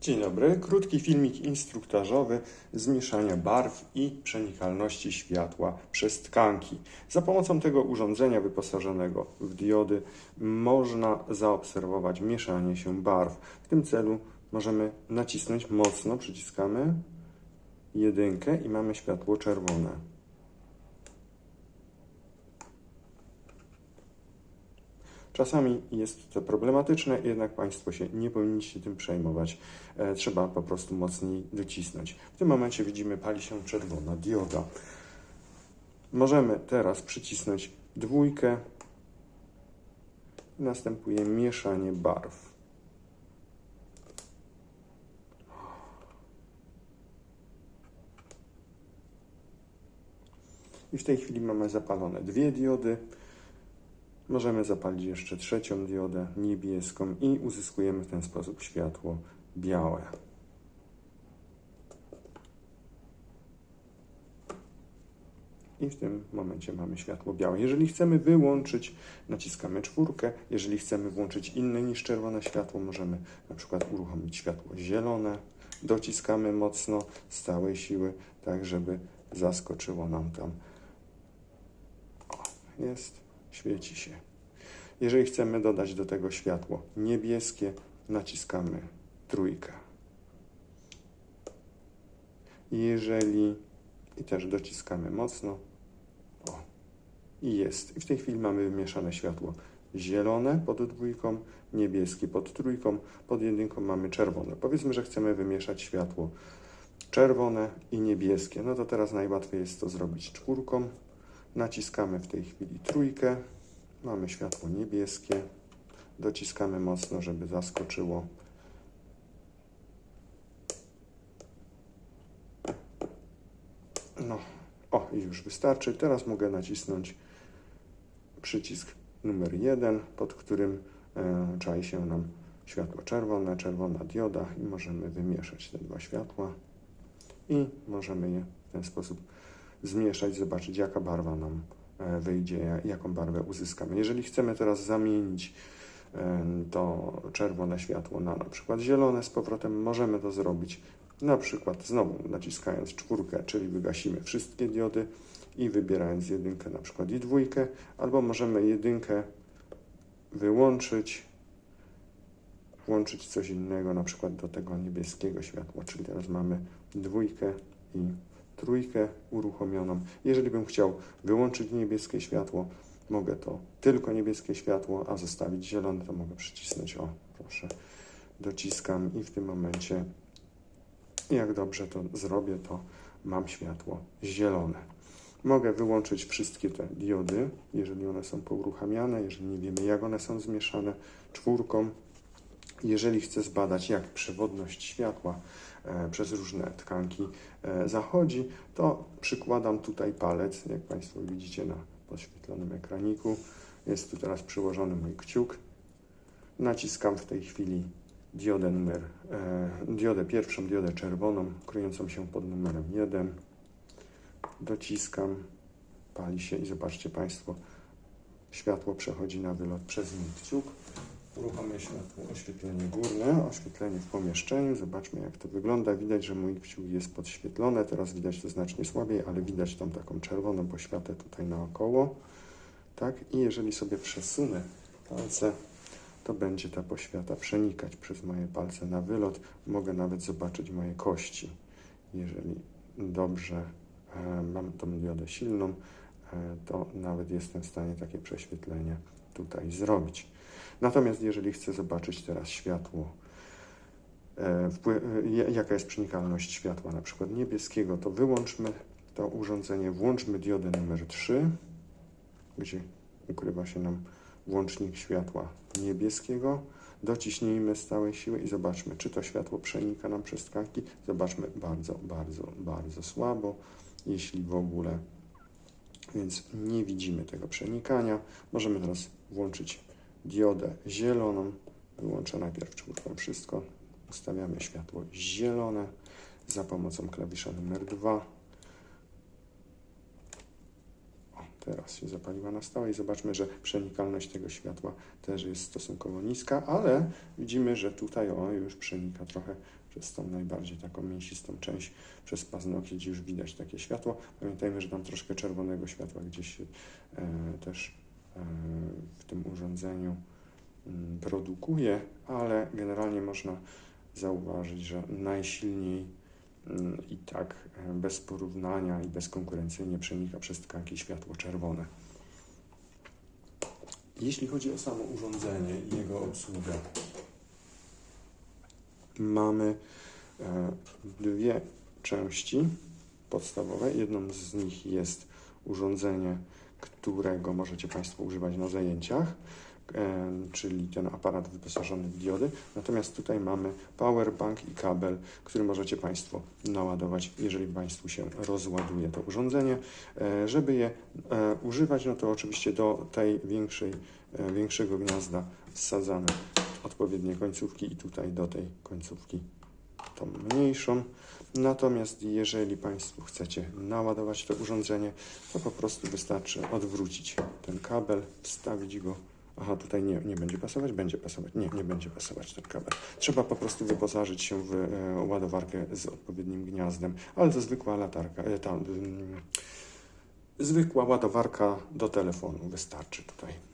Dzień dobry. Krótki filmik instruktażowy z mieszania barw i przenikalności światła przez tkanki. Za pomocą tego urządzenia wyposażonego w diody można zaobserwować mieszanie się barw. W tym celu możemy nacisnąć mocno, przyciskamy jedynkę i mamy światło czerwone. Czasami jest to problematyczne, jednak Państwo się nie powinniście tym przejmować. E, Trzeba po prostu mocniej docisnąć. W tym momencie widzimy, pali się czerwona dioda. Możemy teraz przycisnąć dwójkę. Następuje mieszanie barw. I w tej chwili mamy zapalone dwie diody. Możemy zapalić jeszcze trzecią diodę niebieską i uzyskujemy w ten sposób światło białe. I w tym momencie mamy światło białe. Jeżeli chcemy wyłączyć, naciskamy czwórkę. Jeżeli chcemy włączyć inne niż czerwone światło, możemy na przykład uruchomić światło zielone. Dociskamy mocno z całej siły, tak żeby zaskoczyło nam tam. O, jest świeci się. Jeżeli chcemy dodać do tego światło niebieskie, naciskamy trójkę. Jeżeli i też dociskamy mocno, o, i jest. I w tej chwili mamy wymieszane światło zielone pod dwójką, niebieskie pod trójką, pod jedynką mamy czerwone. Powiedzmy, że chcemy wymieszać światło czerwone i niebieskie. No to teraz najłatwiej jest to zrobić czwórką. Naciskamy w tej chwili trójkę. Mamy światło niebieskie. Dociskamy mocno, żeby zaskoczyło. No, o, i już wystarczy. Teraz mogę nacisnąć przycisk numer 1, pod którym e, czai się nam światło czerwone, czerwona dioda i możemy wymieszać te dwa światła i możemy je w ten sposób zmieszać, zobaczyć jaka barwa nam e, wyjdzie, jaką barwę uzyskamy. Jeżeli chcemy teraz zamienić e, to czerwone światło na na przykład zielone z powrotem, możemy to zrobić na przykład znowu naciskając czwórkę, czyli wygasimy wszystkie diody i wybierając jedynkę na przykład i dwójkę, albo możemy jedynkę wyłączyć, włączyć coś innego, na przykład do tego niebieskiego światła, czyli teraz mamy dwójkę i trójkę uruchomioną. Jeżeli bym chciał wyłączyć niebieskie światło, mogę to tylko niebieskie światło, a zostawić zielone, to mogę przycisnąć, o proszę, dociskam i w tym momencie, jak dobrze to zrobię, to mam światło zielone. Mogę wyłączyć wszystkie te diody, jeżeli one są pouruchamiane, jeżeli nie wiemy, jak one są zmieszane, czwórką. Jeżeli chcę zbadać, jak przewodność światła e, przez różne tkanki e, zachodzi, to przykładam tutaj palec, jak Państwo widzicie na podświetlonym ekraniku. Jest tu teraz przyłożony mój kciuk. Naciskam w tej chwili diodę numer, e, diodę pierwszą, diodę czerwoną, kryjącą się pod numerem 1. Dociskam, pali się i zobaczcie Państwo, światło przechodzi na wylot przez mój kciuk. Uruchomię światło oświetlenie górne, oświetlenie w pomieszczeniu. Zobaczmy jak to wygląda. Widać, że mój kciuk jest podświetlony. Teraz widać to znacznie słabiej, ale widać tą taką czerwoną poświatę tutaj naokoło. Tak? I jeżeli sobie przesunę palce, to będzie ta poświata przenikać przez moje palce na wylot. Mogę nawet zobaczyć moje kości. Jeżeli dobrze e, mam tą diodę silną, e, to nawet jestem w stanie takie prześwietlenie tutaj zrobić. Natomiast jeżeli chcę zobaczyć teraz światło, e, e, jaka jest przenikalność światła, na przykład niebieskiego, to wyłączmy to urządzenie, włączmy diodę numer 3, gdzie ukrywa się nam włącznik światła niebieskiego. Dociśnijmy z całej siły i zobaczmy, czy to światło przenika nam przez tkanki. Zobaczmy bardzo, bardzo, bardzo słabo, jeśli w ogóle. Więc nie widzimy tego przenikania. Możemy teraz włączyć diodę zieloną. Wyłączę najpierw czwórką wszystko. Ustawiamy światło zielone za pomocą klawisza numer 2. O, teraz się zapaliła na stałe i zobaczmy, że przenikalność tego światła też jest stosunkowo niska, ale widzimy, że tutaj o, już przenika trochę przez tą najbardziej taką mięsistą część, przez paznokieć już widać takie światło. Pamiętajmy, że tam troszkę czerwonego światła gdzieś się e, też w tym urządzeniu produkuje, ale generalnie można zauważyć, że najsilniej i tak e, bez porównania i bezkonkurencyjnie przenika przez tkanki światło czerwone. Jeśli chodzi o samo urządzenie i jego obsługę, mamy e, dwie części podstawowe. Jedną z nich jest urządzenie, którego możecie Państwo używać na zajęciach, e, czyli ten aparat wyposażony w diody. Natomiast tutaj mamy powerbank i kabel, który możecie Państwo naładować, jeżeli Państwu się rozładuje to urządzenie. E, Żeby je e, używać, no to oczywiście do tej większej, większego gniazda wsadzamy odpowiednie końcówki i tutaj do tej końcówki tą mniejszą. Natomiast jeżeli Państwo chcecie naładować to urządzenie, to po prostu wystarczy odwrócić ten kabel, wstawić go. Aha, tutaj nie, nie będzie pasować, będzie pasować. Nie, nie będzie pasować ten kabel. Trzeba po prostu wyposażyć się w e, ładowarkę z odpowiednim gniazdem, ale to zwykła latarka, e, ta, mm, zwykła ładowarka do telefonu wystarczy tutaj.